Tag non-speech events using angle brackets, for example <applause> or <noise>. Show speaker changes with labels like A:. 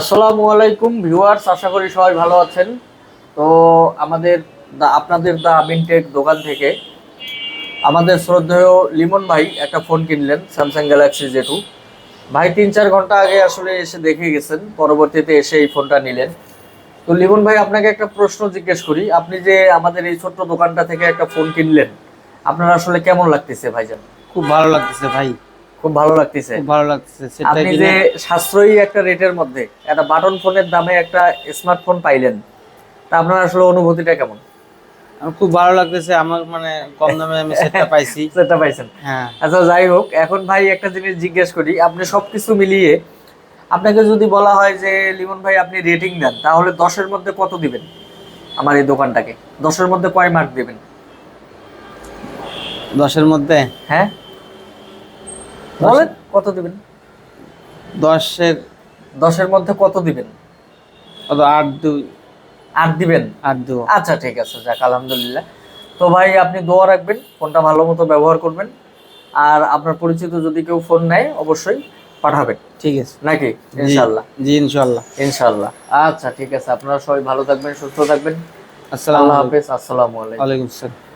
A: আসসালামু আলাইকুম ভিউয়ার্স, আশা করি সবাই ভালো আছেন। তো আমাদের দা আপনাদের দা মিনটেক দোকান থেকে আমাদের শ্রদ্ধেয় লিমন ভাই একটা ফোন কিনলেন স্যামসাং গ্যালাক্সি জে টু ভাই, তিন চার ঘণ্টা আগে আসলে এসে দেখে গেছেন, পরবর্তীতে এসে এই ফোনটা নিলেন। তো লিমন ভাই, আপনাকে একটা প্রশ্ন জিজ্ঞেস করি, আপনি যে আমাদের এই ছোট্ট দোকানটা থেকে একটা ফোন কিনলেন, আপনার আসলে কেমন লাগতেছে ভাইজান?
B: খুব ভালো লাগতেছে ভাই।
A: খুব ভালো লাগতেছে।
B: ভালো লাগতেছে
A: আপনি যে সাশ্রয়ী একটা রেটের মধ্যে একটা বাটন ফোনের দামে একটা স্মার্টফোন পাইলেন তা আপনার আসলে অনুভূতিটা কেমন?
B: খুব ভালো লাগতেছে আমার মানে কম দামে আমি সেটটা পাইছি। <laughs>
A: সেটা পাইছেন।
B: হ্যাঁ।
A: আচ্ছা যাই হোক এখন ভাই একটা জিনিস জিজ্ঞেস করি আপনি সবকিছু মিলিয়ে আপনাকে যদি বলা হয় যে লিমন ভাই আপনি রেটিং দেন তাহলে দশের মধ্যে কত দিবেন? আমার এই দোকানটাকে। দশের মধ্যে কয় মার্ক দিবেন?
B: দশের মধ্যে?
A: হ্যাঁ? বলেন কত দিবেন?
B: দশের
A: দশের মধ্যে কত দিবেন?
B: আট দুই
A: আট দিবেন?
B: আট দু।
A: আচ্ছা ঠিক আছে যাক আলহামদুলিল্লাহ। তো ভাই আপনি দোয়া রাখবেন ফোনটা ভালো মতো ব্যবহার করবেন। আর আপনার পরিচিত যদি কেউ ফোন নেয় অবশ্যই পাঠাবেন।
B: ঠিক আছে।
A: নাকি? ইনশাল্লাহ।
B: জি ইনশাল্লাহ।
A: ইনশাল্লাহ। আচ্ছা ঠিক আছে আপনারা সবাই ভালো থাকবেন সুস্থ থাকবেন।
B: আসসালামু আলাইকুম।
A: হাফেজ আসসালামু আলাইকুম।
B: ওয়ালাইকুম আসসালাম।